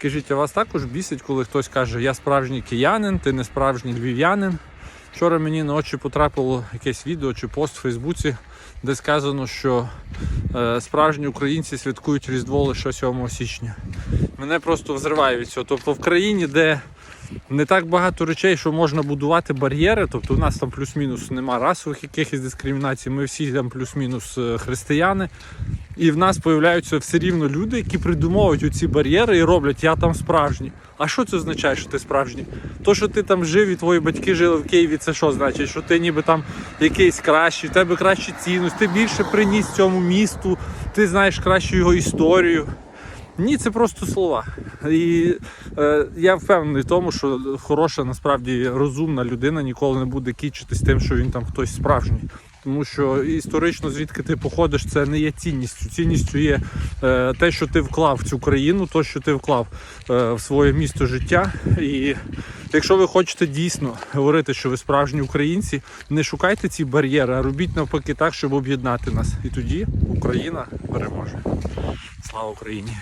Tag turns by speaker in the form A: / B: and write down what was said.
A: Скажіть, а вас також бісить, коли хтось каже, я справжній киянин, ти не справжній львів'янин. Вчора мені на очі потрапило якесь відео чи пост в Фейсбуці, де сказано, що е, справжні українці святкують Різдво лише 7 січня. Мене просто взриває від цього. Тобто в країні, де не так багато речей, що можна будувати бар'єри, тобто у нас там плюс-мінус нема расових якихось дискримінацій, ми всі там плюс-мінус е, християни. І в нас появляються все рівно люди, які придумовують оці бар'єри і роблять я там справжній. А що це означає, що ти справжній? То, що ти там жив і твої батьки жили в Києві, це що значить? Що ти ніби там якийсь кращий, в тебе кращі цінності, ти більше приніс цьому місту, ти знаєш кращу його історію. Ні, це просто слова. І е, я впевнений в тому, що хороша, насправді розумна людина ніколи не буде кічитись тим, що він там хтось справжній. Тому що історично, звідки ти походиш, це не є цінністю. Цінністю є е, те, що ти вклав в цю країну, то, що ти вклав е, в своє місто життя. І якщо ви хочете дійсно говорити, що ви справжні українці, не шукайте ці бар'єри, а робіть навпаки так, щоб об'єднати нас. І тоді Україна переможе. Слава Україні!